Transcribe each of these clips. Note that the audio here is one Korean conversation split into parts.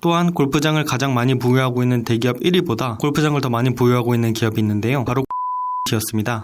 또한 골프장을 가장 많이 보유하고 있는 대기업 1위보다 골프장을 더 많이 보유하고 있는 기업이 있는데요. 바로 였습니다.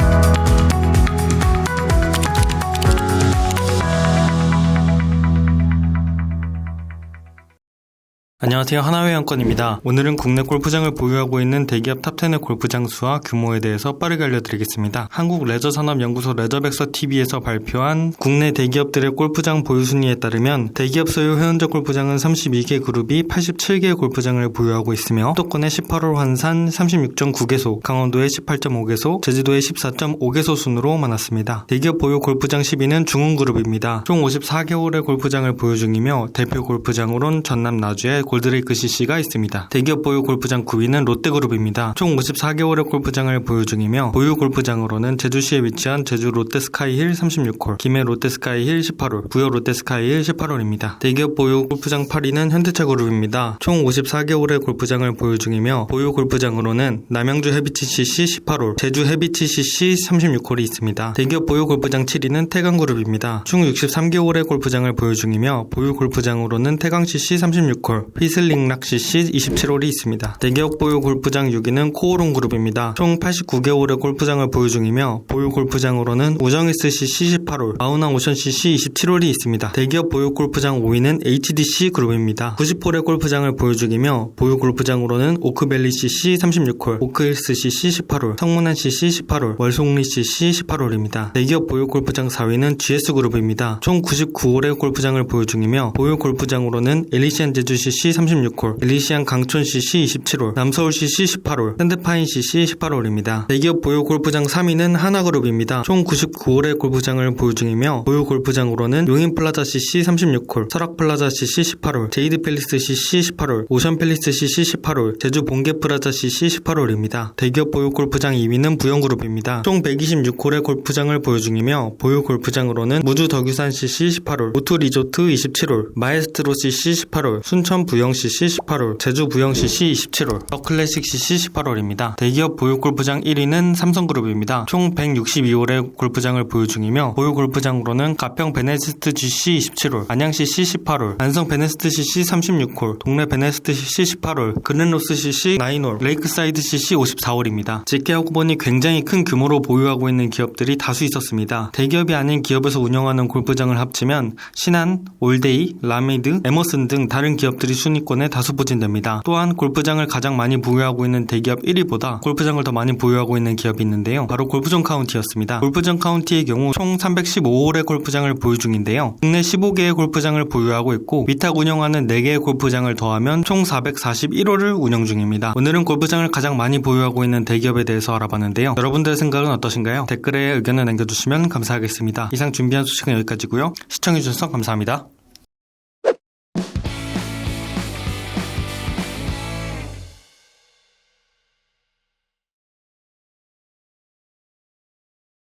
안녕하세요. 하나회원권입니다. 오늘은 국내 골프장을 보유하고 있는 대기업 탑10의 골프장 수와 규모에 대해서 빠르게 알려드리겠습니다. 한국레저산업연구소 레저백서TV에서 발표한 국내 대기업들의 골프장 보유 순위에 따르면 대기업 소유 회원적 골프장은 32개 그룹이 87개의 골프장을 보유하고 있으며 수도권의 18홀 환산 36.9개소, 강원도의 18.5개소, 제주도의 14.5개소 순으로 많았습니다. 대기업 보유 골프장 10위는 중흥그룹입니다. 총 54개월의 골프장을 보유 중이며 대표 골프장으론 전남 나주의 골 드레이크 CC가 있습니다. 대기업 보유 골프장 9위는 롯데그룹입니다. 총 54개월의 골프장을 보유 중이며 보유 골프장으로는 제주시에 위치한 제주 롯데스카이힐 36홀, 김해 롯데스카이힐 18홀, 부여 롯데스카이힐 18홀입니다. 대기업 보유 골프장 8위는 현대차그룹입니다. 총 54개월의 골프장을 보유 중이며 보유 골프장으로는 남양주 해비치 CC 18홀, 제주 해비치 CC 36홀이 있습니다. 대기업 보유 골프장 7위는 태강그룹입니다. 총 63개월의 골프장을 보유 중이며 보유 골프장으로는 태강 CC 36홀, 휘슬링락 CC 27홀이 있습니다. 대기업 보유 골프장 6위는 코오롱 그룹입니다. 총 89개월의 골프장을 보유 중이며 보유 골프장으로는 우정이스 CC 18홀, 아우낭 오션 CC 27홀이 있습니다. 대기업 보유 골프장 5위는 HDC 그룹입니다. 90홀의 골프장을 보유 중이며 보유 골프장으로는 오크밸리 CC 36홀, 오크힐스 CC 18홀, 성문안 CC 18홀, 월송리 CC 18홀입니다. 대기업 보유 골프장 4위는 GS 그룹입니다. 총 99홀의 골프장을 보유 중이며 보유 골프장으로는 엘리시안 제주 CC 36홀, 엘리시안 강촌 CC 27홀, 남서울 CC 18홀, 샌드파인 CC 18홀입니다. 대기업 보유 골프장 3위는 하나그룹입니다. 총 99홀의 골프장을 보유 중이며 보유 골프장으로는 용인플라자 CC 36홀, 설악플라자 CC 18홀, 제이드 팰리스 CC 18홀, 오션 팰리스 CC 18홀, 제주 본게플라자 CC 18홀입니다. 대기업 보유 골프장 2위는 부영그룹입니다. 총 126홀의 골프장을 보유 중이며 보유 골프장으로는 무주 덕유산 CC 18홀, 오투 리조트 27홀, 마에스트로 CC 18홀, 순천 부영 CC 18홀, 제주 부영 CC 27홀, 더 클래식 CC 18홀입니다. 대기업 보유 골프장 1위는 삼성그룹입니다. 총 162홀의 골프장을 보유 중이며 보유 골프장으로는 가평 베네스트 GC 27홀, 안양 CC 18홀, 안성 베네스트 CC 36홀, 동래 베네스트 CC 18홀, 그랜로스 CC 9홀, 레이크사이드 CC 54홀입니다. 직계하고 보니 굉장히 큰 규모로 보유하고 있는 기업들이 다수 있었습니다. 대기업이 아닌 기업에서 운영하는 골프장을 합치면 신한, 올데이, 라메드, 에머슨 등 다른 기업들이 순위권에 다수 포진됩니다. 또한 골프장을 가장 많이 보유하고 있는 대기업 1위보다 골프장을 더 많이 보유하고 있는 기업이 있는데요. 바로 골프존 카운티였습니다. 골프존 카운티의 경우 총 315홀의 골프장을 보유 중인데요. 국내 15개의 골프장을 보유하고 있고 위탁 운영하는 4개의 골프장을 더하면 총 441홀을 운영 중입니다. 오늘은 골프장을 가장 많이 보유하고 있는 대기업에 대해서 알아봤는데요. 여러분들의 생각은 어떠신가요? 댓글에 의견을 남겨주시면 감사하겠습니다. 이상 준비한 소식은 여기까지고요. 시청해주셔서 감사합니다.